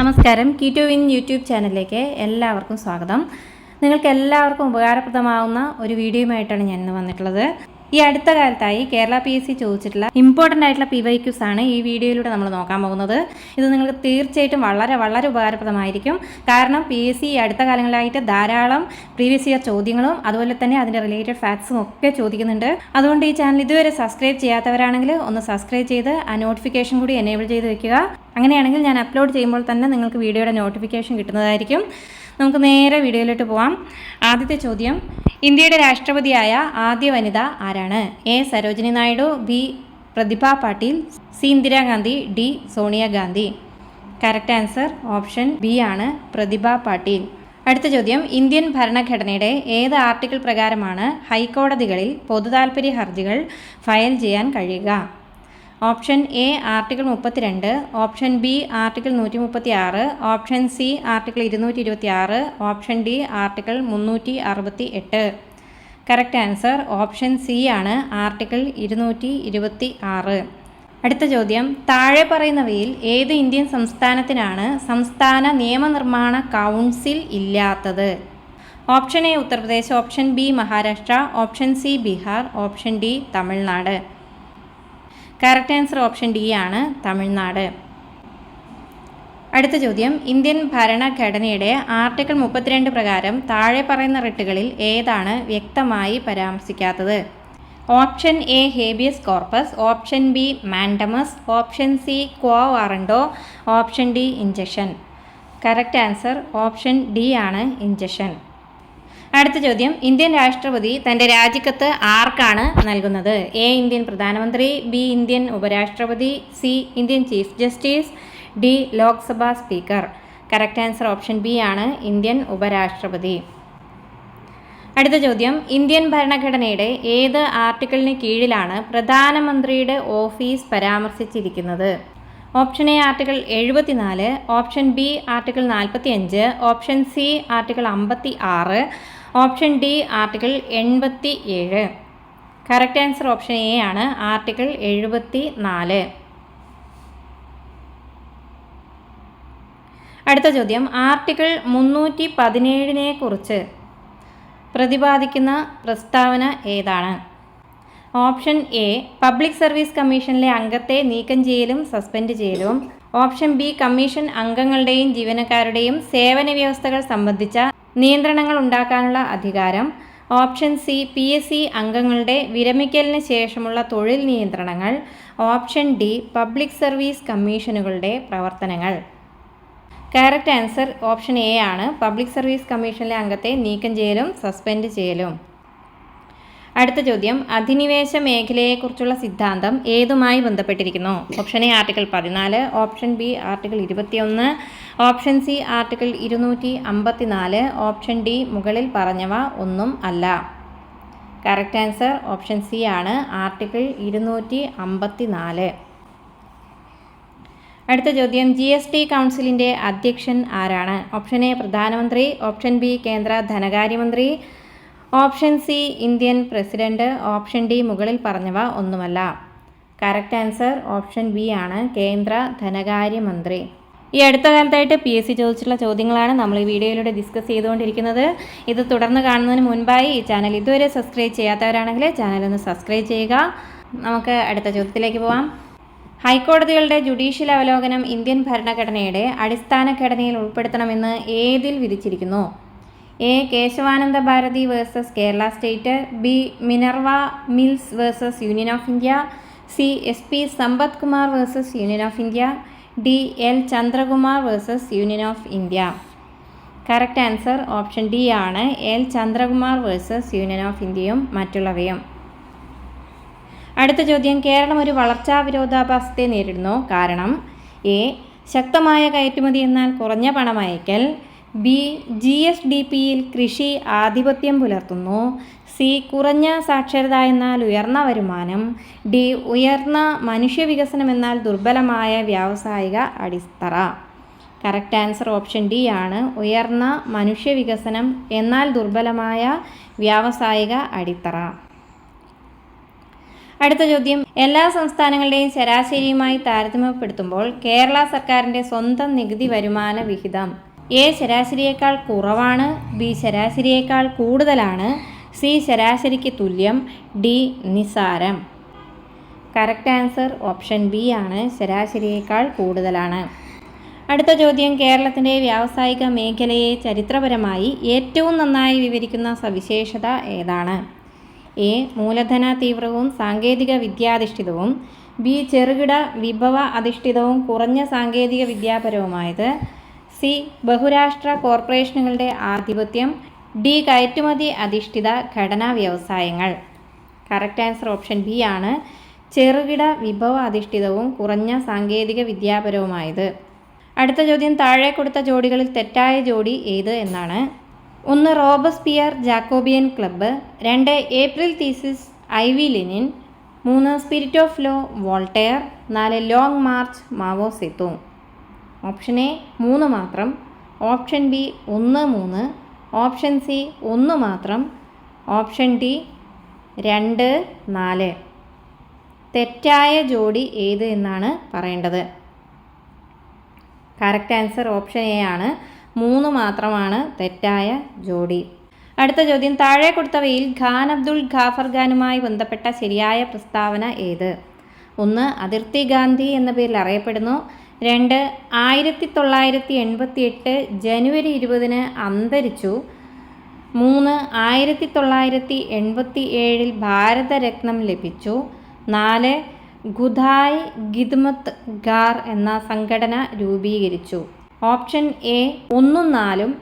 നമസ്കാരം. Keto win YouTube ചാനലിലേക്ക് എല്ലാവർക്കും സ്വാഗതം. നിങ്ങൾക്ക് എല്ലാവർക്കും ഉപകാരപ്രദമാവുന്ന ഒരു വീഡിയോയുമായിട്ടാണ് ഞാൻ ഇന്ന് വന്നിട്ടുള്ളത്. ഈ അടുത്ത കാലത്തായി കേരള പി എസ് സി ചോദിച്ചിട്ടുള്ള ഇമ്പോർട്ടന്റ് ആയിട്ടുള്ള പി വൈ ക്യൂസ് ആണ് ഈ വീഡിയോയിലൂടെ നമ്മൾ നോക്കാൻ പോകുന്നത്. ഇത് നിങ്ങൾക്ക് തീർച്ചയായിട്ടും വളരെ വളരെ ഉപകാരപ്രദമായിരിക്കും. കാരണം പി എസ് സി അടുത്ത കാലങ്ങളിലായിട്ട് ധാരാളം പ്രീവിയസ് ഇയർ ചോദ്യങ്ങളും അതുപോലെ തന്നെ അതിന്റെ റിലേറ്റഡ് ഫാക്ട്സും ഒക്കെ ചോദിക്കുന്നുണ്ട്. അതുകൊണ്ട് ഈ ചാനൽ ഇതുവരെ സബ്സ്ക്രൈബ് ചെയ്യാത്തവരാണെങ്കിൽ ഒന്ന് സബ്സ്ക്രൈബ് ചെയ്ത് ആ നോട്ടിഫിക്കേഷൻ കൂടി എനേബിൾ ചെയ്ത് വെക്കുക. അങ്ങനെയാണെങ്കിൽ ഞാൻ അപ്ലോഡ് ചെയ്യുമ്പോൾ തന്നെ നിങ്ങൾക്ക് വീഡിയോയുടെ നോട്ടിഫിക്കേഷൻ കിട്ടുന്നതായിരിക്കും. നമുക്ക് നേരെ വീഡിയോയിലോട്ട് പോവാം. ആദ്യത്തെ ചോദ്യം ഇന്ത്യയുടെ രാഷ്ട്രപതിയായ ആദ്യ വനിത ആരാണ്? A. Sarojini Naidu B. Pratibha Patil C. Indira Gandhi D. Sonia Gandhi. Correct answer option B ആണ് പ്രതിഭ പാട്ടീൽ. അടുത്ത ചോദ്യം ഇന്ത്യൻ ഭരണഘടനയുടെ ഏത് ആർട്ടിക്കിൾ പ്രകാരമാണ് ഹൈക്കോടതികളിൽ പൊതുതാൽപര്യ ഹർജികൾ ഫയൽ ചെയ്യാൻ കഴിയുക? ഓപ്ഷൻ എ ആർട്ടിക്കിൾ മുപ്പത്തിരണ്ട് ഓപ്ഷൻ ബി ആർട്ടിക്കിൾ നൂറ്റി മുപ്പത്തി ആറ് ഓപ്ഷൻ സി ആർട്ടിക്കിൾ ഇരുന്നൂറ്റി ഇരുപത്തി ആറ് ഓപ്ഷൻ ഡി ആർട്ടിക്കിൾ മുന്നൂറ്റി അറുപത്തി എട്ട് കറക്റ്റ് ആൻസർ ഓപ്ഷൻ സി ആണ് ആർട്ടിക്കിൾ ഇരുന്നൂറ്റി ഇരുപത്തി ആറ് അടുത്ത ചോദ്യം താഴെ പറയുന്നവയിൽ ഏത് ഇന്ത്യൻ സംസ്ഥാനത്തിനാണ് സംസ്ഥാന നിയമനിർമ്മാണ കൗൺസിൽ ഇല്ലാത്തത്? Option A Uttar Pradesh option B Maharashtra option C Bihar option D Tamil Nadu. Correct answer option D ആണ് തമിഴ്നാട്. അടുത്ത ചോദ്യം ഇന്ത്യൻ ഭരണഘടനയുടെ ആർട്ടിക്കിൾ മുപ്പത്തിരണ്ട് പ്രകാരം താഴെ പറയുന്ന റിട്ടുകളിൽ ഏതാണ് വ്യക്തമായി പരാമർശിക്കാത്തത്? Option A habeas corpus option B mandamus option C quo warranto option D injunction correct answer option D ആണ് ഇഞ്ചക്ഷൻ അടുത്ത ചോദ്യം. ഇന്ത്യൻ രാഷ്ട്രപതി തന്റെ രാജിക്കത്ത് ആർക്കാണ് നൽകുന്നത്? എ ഇന്ത്യൻ പ്രധാനമന്ത്രി ബി ഇന്ത്യൻ ഉപരാഷ്ട്രപതി C Indian chief justice D Lok Sabha speaker. Correct answer option B ആണ് ഇന്ത്യൻ ഉപരാഷ്ട്രപതി. അടുത്ത ചോദ്യം. ഇന്ത്യൻ ഭരണഘടനയുടെ ഏത് ആർട്ടിക്കിളിന് കീഴിലാണ് പ്രധാനമന്ത്രിയുടെ ഓഫീസ് പരാമർശിച്ചിരിക്കുന്നത്? ഓപ്ഷൻ എ ആർട്ടിക്കിൾ എഴുപത്തിനാല് ഓപ്ഷൻ ബി ആർട്ടിക്കിൾ നാൽപ്പത്തി അഞ്ച് ഓപ്ഷൻ സി ആർട്ടിക്കിൾ അമ്പത്തി ആറ് ഓപ്ഷൻ ഡി ആർട്ടിക്കിൾ എൺപത്തി ഏഴ് കറക്റ്റ് ആൻസർ ഓപ്ഷൻ എ ആണ് ആർട്ടിക്കിൾ എഴുപത്തി നാല് അടുത്ത ചോദ്യം ആർട്ടിക്കിൾ മുന്നൂറ്റി പതിനേഴിനെ കുറിച്ച് പ്രതിപാദിക്കുന്ന പ്രസ്താവന ഏതാണ്? ഓപ്ഷൻ എ പബ്ലിക് സർവീസ് കമ്മീഷനിലെ അംഗത്തെ നീക്കം ചെയ്യലും സസ്പെൻഡ് ചെയ്യലും. ഓപ്ഷൻ ബി കമ്മീഷൻ അംഗങ്ങളുടെയും ജീവനക്കാരുടെയും സേവന വ്യവസ്ഥകൾ സംബന്ധിച്ച നിയന്ത്രണങ്ങൾ ഉണ്ടാക്കാനുള്ള അധികാരം. Option C P S C അംഗങ്ങളുടെ വിരമിക്കലിന് ശേഷമുള്ള തൊഴിൽ നിയന്ത്രണങ്ങൾ. ഓപ്ഷൻ ഡി പബ്ലിക് സർവീസ് കമ്മീഷനുകളുടെ പ്രവർത്തനങ്ങൾ. കറക്റ്റ് ആൻസർ ഓപ്ഷൻ എ ആണ്. പബ്ലിക് സർവീസ് കമ്മീഷനിലെ അംഗത്തെ നീക്കം ചെയ്യലും സസ്പെൻഡ് ചെയ്യലും. അടുത്ത ചോദ്യം. അധിനിവേശ മേഖലയെക്കുറിച്ചുള്ള സിദ്ധാന്തം ഏതുമായി ബന്ധപ്പെട്ടിരിക്കുന്നു? ഓപ്ഷൻ എ ആർട്ടിക്കിൾ പതിനാല്. ഓപ്ഷൻ ബി ആർട്ടിക്കിൾ ഇരുപത്തിയൊന്ന്. ഓപ്ഷൻ സി ആർട്ടിക്കിൾ ഇരുന്നൂറ്റി അമ്പത്തിനാല് ഓപ്ഷൻ ഡി മുകളിൽ പറഞ്ഞവ ഒന്നും അല്ല. കറക്റ്റ് ആൻസർ ഓപ്ഷൻ സി ആണ്. ആർട്ടിക്കിൾ ഇരുന്നൂറ്റി അമ്പത്തിനാല് അടുത്ത ചോദ്യം. ജി എസ് ടി കൗൺസിലിന്റെ അധ്യക്ഷൻ ആരാണ്? ഓപ്ഷൻ എ പ്രധാനമന്ത്രി ഓപ്ഷൻ ബി കേന്ദ്ര ധനകാര്യമന്ത്രി option C Indian president option D മുകളിൽ പറഞ്ഞവ ഒന്നുമല്ല. കറക്റ്റ് ആൻസർ ഓപ്ഷൻ ബി ആണ് കേന്ദ്ര ധനകാര്യമന്ത്രി ഈ അടുത്ത കാലത്തായിട്ട് പി എസ് സി ചോദിച്ചിട്ടുള്ള ചോദ്യങ്ങളാണ് നമ്മൾ ഈ വീഡിയോയിലൂടെ ഡിസ്കസ് ചെയ്തുകൊണ്ടിരിക്കുന്നത്. ഇത് തുടർന്ന് കാണുന്നതിന് മുൻപായി ഈ ചാനൽ ഇതുവരെ സബ്സ്ക്രൈബ് ചെയ്യാത്തവരാണെങ്കിൽ ചാനൽ ഒന്ന് സബ്സ്ക്രൈബ് ചെയ്യുക. നമുക്ക് അടുത്ത ചോദ്യത്തിലേക്ക് പോവാം. ഹൈക്കോടതികളുടെ ജുഡീഷ്യൽ അവലോകനം ഇന്ത്യൻ ഭരണഘടനയുടെ അടിസ്ഥാന ഘടനയിൽ ഉൾപ്പെടുത്തണമെന്ന് ഏതിൽ വിധിച്ചിരിക്കുന്നു? A. Kesavananda Bharati versus Kerala state B. Minerva Mills versus Union of India C. S. P. Sampath Kumar versus Union of India D. L. Chandrakumar versus Union of India. Correct answer option D ആണ്. L. Chandrakumar versus Union of ഇന്ത്യയും മറ്റുള്ളവയും. അടുത്ത ചോദ്യം കേരളം ഒരു വളർച്ചാ വിരോധാഭാസത്തെ നേരിടുന്നു. കാരണം A. ശക്തമായ കയറ്റുമതി എന്നാൽ കുറഞ്ഞ പണമയക്കൽ ബി ജി എസ് ഡി പിയിൽ കൃഷി ആധിപത്യം പുലർത്തുന്നു. സി കുറഞ്ഞ സാക്ഷരത എന്നാൽ ഉയർന്ന വരുമാനം. ഡി ഉയർന്ന മനുഷ്യവികസനം എന്നാൽ ദുർബലമായ വ്യാവസായിക അടിത്തറ. കറക്റ്റ് ആൻസർ ഓപ്ഷൻ ഡി ആണ്. ഉയർന്ന മനുഷ്യവികസനം എന്നാൽ ദുർബലമായ വ്യാവസായിക അടിത്തറ. അടുത്ത ചോദ്യം. എല്ലാ സംസ്ഥാനങ്ങളുടെയും ശരാശരിയുമായി താരതമ്യപ്പെടുത്തുമ്പോൾ കേരള സർക്കാരിന്റെ സ്വന്തം നികുതി വരുമാന വിഹിതം എ ശരാശരിയേക്കാൾ കുറവാണ് ബി ശരാശരിയേക്കാൾ കൂടുതലാണ് സി ശരാശരിക്ക് തുല്യം ഡി നിസാരം കറക്റ്റ് ആൻസർ ഓപ്ഷൻ ബി ആണ് ശരാശരിയേക്കാൾ കൂടുതലാണ്. അടുത്ത ചോദ്യം കേരളത്തിന്റെ വ്യാവസായിക മേഖലയെ ചരിത്രപരമായി ഏറ്റവും നന്നായി വിവരിക്കുന്ന സവിശേഷത ഏതാണ്? എ മൂലധന തീവ്രവും സാങ്കേതിക വിദ്യാധിഷ്ഠിതവും ബി ചെറുകിട വിഭവ അധിഷ്ഠിതവും കുറഞ്ഞ സാങ്കേതിക വിദ്യാപരവുമായത് സി ബഹുരാഷ്ട്ര കോർപ്പറേഷനുകളുടെ ആധിപത്യം ഡി കയറ്റുമതി അധിഷ്ഠിത ഘടനാ വ്യവസായങ്ങൾ. കറക്റ്റ് ആൻസർ ഓപ്ഷൻ ബി ആണ്. ചെറുകിട വിഭവ അധിഷ്ഠിതവും കുറഞ്ഞ സാങ്കേതിക വിദ്യാപരവുമായത്. അടുത്ത ചോദ്യം താഴെ കൊടുത്ത ജോഡികളിൽ തെറ്റായ ജോഡി ഏത് എന്നാണ്. ഒന്ന് റോബസ്പിയർ ജാക്കോബിയൻ ക്ലബ്ബ്. രണ്ട് April thesis I V Lenin. മൂന്ന് സ്പിരിറ്റ് ഓഫ് ലോ വോൾട്ടെയർ. നാല് long march Mao Zedong option A മൂന്ന് മാത്രം ഓപ്ഷൻ ബി ഒന്ന് മൂന്ന് ഓപ്ഷൻ സി ഒന്ന് മാത്രം ഓപ്ഷൻ ഡി രണ്ട് നാല്. തെറ്റായ ജോഡി ഏത് എന്നാണ് പറയേണ്ടത്. കറക്റ്റ് ആൻസർ ഓപ്ഷൻ എ ആണ്. മൂന്ന് മാത്രമാണ് തെറ്റായ ജോഡി. അടുത്ത ചോദ്യം താഴെ കൊടുത്തവയിൽ ഖാൻ അബ്ദുൾ ഖാഫർ ഖാനുമായി ബന്ധപ്പെട്ട ശരിയായ പ്രസ്താവന ഏത്? ഒന്ന് അതിർത്തി ഗാന്ധി എന്ന പേരിൽ അറിയപ്പെടുന്നു. രണ്ട് ആയിരത്തി തൊള്ളായിരത്തി എൺപത്തി എട്ട് ജനുവരി ഇരുപതിന് അന്തരിച്ചു. മൂന്ന് ആയിരത്തി തൊള്ളായിരത്തി എൺപത്തി ഏഴിൽ ഭാരതരത്നം ലഭിച്ചു. നാല് ഖുദായ് ഗിദ്മത്ത് ഗാർ എന്ന സംഘടന രൂപീകരിച്ചു. ഓപ്ഷൻ എ ഒന്നും നാലും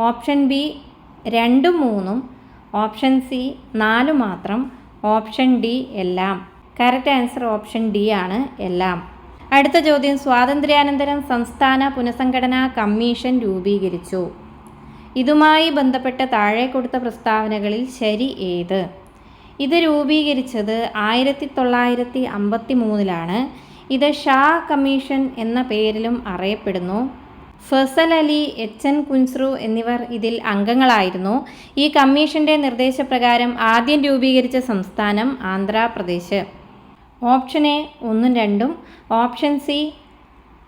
ഓപ്ഷൻ ബി രണ്ടും മൂന്നും ഓപ്ഷൻ സി നാലു മാത്രം ഓപ്ഷൻ ഡി എല്ലാം. കറക്റ്റ് ആൻസർ ഓപ്ഷൻ ഡി ആണ് എല്ലാം. അടുത്ത ചോദ്യം സ്വാതന്ത്ര്യാനന്തരം സംസ്ഥാന പുനഃസംഘടനാ കമ്മീഷൻ രൂപീകരിച്ചു. ഇതുമായി ബന്ധപ്പെട്ട താഴെ കൊടുത്ത പ്രസ്താവനകളിൽ ശരി ഏത്? ഇത് രൂപീകരിച്ചത് ആയിരത്തി തൊള്ളായിരത്തി അമ്പത്തി മൂന്നിലാണ് ഇത് ഷാ കമ്മീഷൻ എന്ന പേരിലും അറിയപ്പെടുന്നു. ഫസൽ അലി എച്ച് എൻ കുൻസ്രു എന്നിവർ ഇതിൽ അംഗങ്ങളായിരുന്നു. ഈ കമ്മീഷന്റെ നിർദ്ദേശപ്രകാരം ആദ്യം രൂപീകരിച്ച സംസ്ഥാനം ആന്ധ്രാപ്രദേശ്. ഓപ്ഷൻ എ ഒന്നും രണ്ടും ഓപ്ഷൻ സി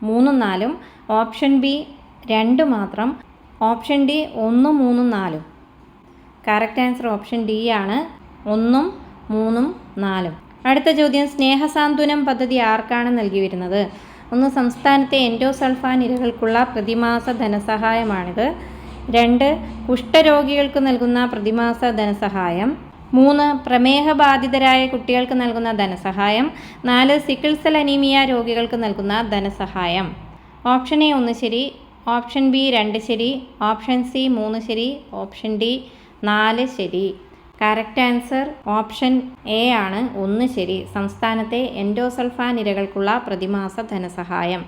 മൂന്നും നാലും ഓപ്ഷൻ ബി രണ്ട് മാത്രം ഓപ്ഷൻ ഡി ഒന്നും മൂന്നും നാലും. കറക്റ്റ് ആൻസർ ഓപ്ഷൻ ഡി ആണ് ഒന്നും മൂന്നും നാലും. അടുത്ത ചോദ്യം സ്നേഹസാന്ത്വനം പദ്ധതി ആർക്കാണ് നൽകി വരുന്നത്? ഒന്ന് സംസ്ഥാനത്തെ എൻഡോസൾഫാൻ ഇരകൾക്കുള്ള പ്രതിമാസ ധനസഹായമാണിത്. രണ്ട് കുഷ്ഠരോഗികൾക്ക് നൽകുന്ന പ്രതിമാസ ധനസഹായം. മൂന്ന് പ്രമേഹബാധിതരായ കുട്ടികൾക്ക് നൽകുന്ന ധനസഹായം. നാല് സിക്കിൾസൽ അനീമിയ രോഗികൾക്ക് നൽകുന്ന ധനസഹായം. ഓപ്ഷൻ എ ഒന്ന് ശരി ഓപ്ഷൻ ബി രണ്ട് ശരി ഓപ്ഷൻ സി മൂന്ന് ശരി ഓപ്ഷൻ ഡി നാല് ശരി. കറക്റ്റ് ആൻസർ ഓപ്ഷൻ എ ആണ് ഒന്ന് ശരി. സംസ്ഥാനത്തെ എൻഡോസൾഫാൻ ഇരകൾക്കുള്ള പ്രതിമാസ ധനസഹായം.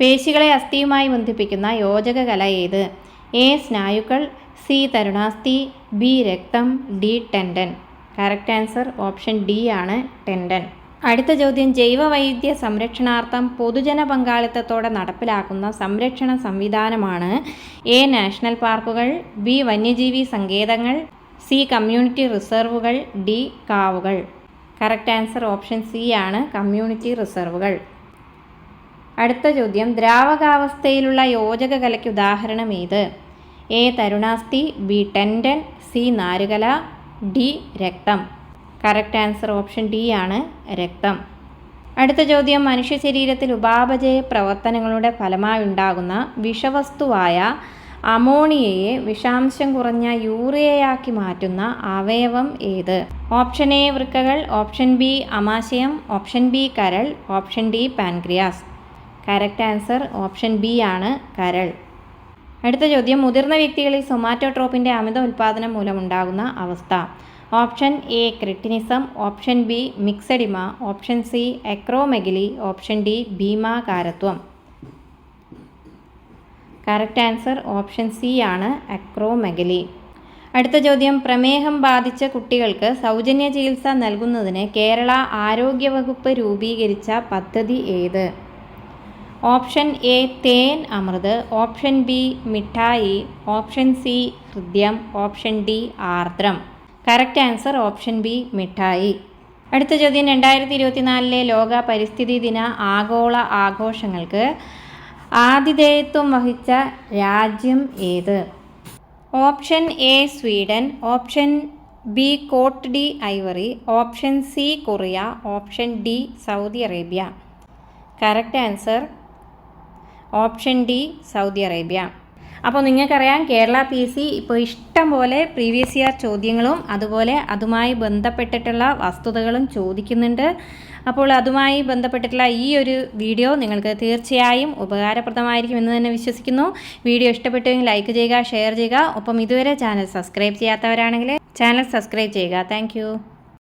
പേശികളെ അസ്ഥിയുമായി ബന്ധിപ്പിക്കുന്ന യോജക കല ഏത്? എ സ്നായുക്കൾ സി തരുണാസ്ഥി ബി രക്തം D tendon. Correct answer option D ആണ് ടെൻഡൻ. അടുത്ത ചോദ്യം ജൈവവൈവിധ്യ സംരക്ഷണാർത്ഥം പൊതുജന പങ്കാളിത്തത്തോടെ നടപ്പിലാക്കുന്ന സംരക്ഷണ സംവിധാനമാണ് എ നാഷണൽ പാർക്കുകൾ ബി വന്യജീവി സങ്കേതങ്ങൾ സി കമ്മ്യൂണിറ്റി റിസർവുകൾ ഡി കാവുകൾ. കറക്റ്റ് ആൻസർ ഓപ്ഷൻ സി ആണ് കമ്മ്യൂണിറ്റി റിസർവുകൾ. അടുത്ത ചോദ്യം ദ്രാവകാവസ്ഥയിലുള്ള യോജക കലയ്ക്ക് ഉദാഹരണം ഏത്? എ തരുണാസ്തി ബി ടെൻഡൻ സി നാരുകല ഡി രക്തം. കറക്റ്റ് ആൻസർ ഓപ്ഷൻ ഡി ആണ് രക്തം. അടുത്ത ചോദ്യം മനുഷ്യ ശരീരത്തിൽ ഉപാപചയ പ്രവർത്തനങ്ങളുടെ ഫലമായുണ്ടാകുന്ന വിഷവസ്തുവായ അമോണിയയെ വിഷാംശം കുറഞ്ഞ യൂറിയയാക്കി മാറ്റുന്ന അവയവം ഏത്? ഓപ്ഷൻ എ വൃക്കകൾ ഓപ്ഷൻ ബി അമാശയം ഓപ്ഷൻ ബി കരൾ option D pancreas. Correct answer option B ആണ് കരൾ. അടുത്ത ചോദ്യം മുതിർന്ന വ്യക്തികളിൽ സൊമാറ്റോട്രോപ്പിന്റെ അമിത ഉൽപ്പാദനം മൂലമുണ്ടാകുന്ന അവസ്ഥ. Option A cretinism. Option B myxoedema. Option C acromegaly option D ഭീമാകാരത്വം. Correct answer option C ആണ് അക്രോമെഗലി. അടുത്ത ചോദ്യം പ്രമേഹം ബാധിച്ച കുട്ടികൾക്ക് സൗജന്യ ചികിത്സ നൽകുന്നതിന് കേരള ആരോഗ്യവകുപ്പ് രൂപീകരിച്ച പദ്ധതി ഏത്? ഓപ്ഷൻ എ തേൻ അമൃത് ഓപ്ഷൻ ബി മിഠായി ഓപ്ഷൻ സി ഹൃദ്യം ഓപ്ഷൻ ഡി ആർദ്രം. കറക്റ്റ് ആൻസർ ഓപ്ഷൻ ബി മിഠായി. അടുത്ത ചോദ്യം രണ്ടായിരത്തി ഇരുപത്തിനാലിലെ ലോക പരിസ്ഥിതി ദിന ആഗോള ആഘോഷങ്ങൾക്ക് ആതിഥേയത്വം വഹിച്ച രാജ്യം ഏത്? Option A Sweden option B Cote d' Ivoire option C Korea option D Saudi Arabia. Correct answer option D Saudi Arabia. അപ്പോൾ നിങ്ങൾക്കറിയാം കേരള പി സി ഇപ്പോൾ ഇഷ്ടം പോലെ പ്രീവിയസ് ഇയർ ചോദ്യങ്ങളും അതുപോലെ അതുമായി ബന്ധപ്പെട്ടിട്ടുള്ള വസ്തുതകളും ചോദിക്കുന്നുണ്ട്. അപ്പോൾ അതുമായി ബന്ധപ്പെട്ടിട്ടുള്ള ഈ ഒരു വീഡിയോ നിങ്ങൾക്ക് തീർച്ചയായും ഉപകാരപ്രദമായിരിക്കും എന്ന് തന്നെ വിശ്വസിക്കുന്നു. വീഡിയോ ഇഷ്ടപ്പെട്ടുവെങ്കിൽ ലൈക്ക് ചെയ്യുക ഷെയർ ചെയ്യുക. ഒപ്പം ഇതുവരെ ചാനൽ സബ്സ്ക്രൈബ് ചെയ്യാത്തവരാണെങ്കിൽ ചാനൽ സബ്സ്ക്രൈബ് ചെയ്യുക. താങ്ക്